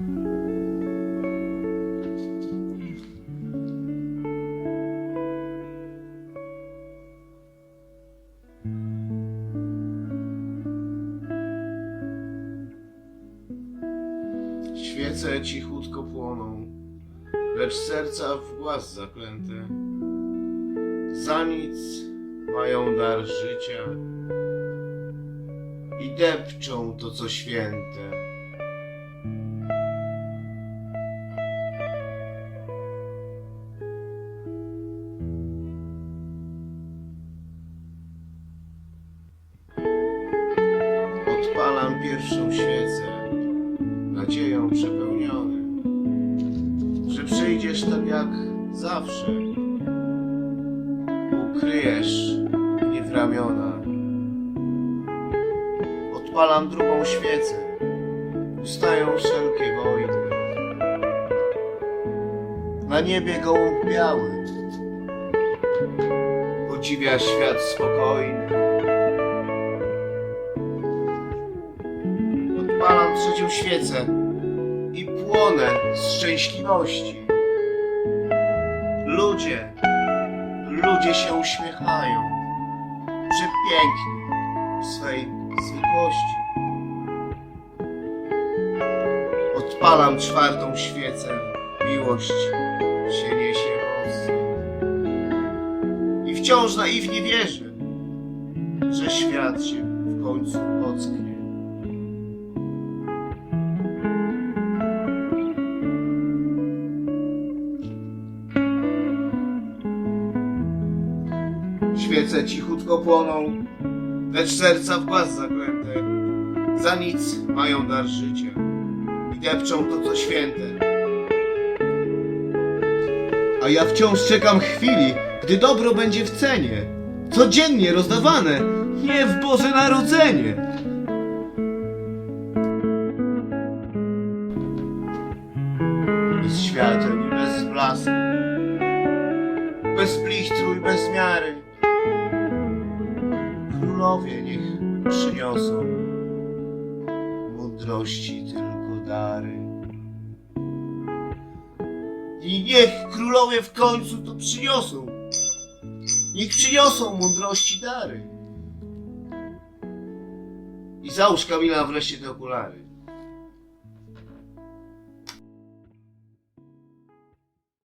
Świece cichutko płoną, lecz serca w głaz zaklęte. Za nic mają dar życia i depczą to, co święte. Pierwszą świecę, nadzieją przepełniony, że przyjdziesz tak jak zawsze. Ukryjesz mnie w ramiona. Odpalam drugą świecę, ustają wszelkie wojny. Na niebie gołąb biały, podziwia świat spokojny. Świecę i płonę z szczęśliwości. Ludzie, ludzie się uśmiechają, przepiękni w swej zwykłości. Odpalam czwartą świecę, miłość się niesie mocno. I wciąż naiwnie wierzę, że świat się w końcu ocknie. Świece cichutko płoną, lecz serca w głaz zaklęte. Za nic mają dar życia i depczą to, co święte. A ja wciąż czekam chwili, gdy dobro będzie w cenie. Codziennie rozdawane, nie w Boże Narodzenie. Bez świateł i bez blasku, bez plichtru i bez miary. Królowie niech przyniosą mądrości tylko dary. I niech królowie w końcu to przyniosą. Niech przyniosą mądrości dary. I załóż Kamila wreszcie te okulary.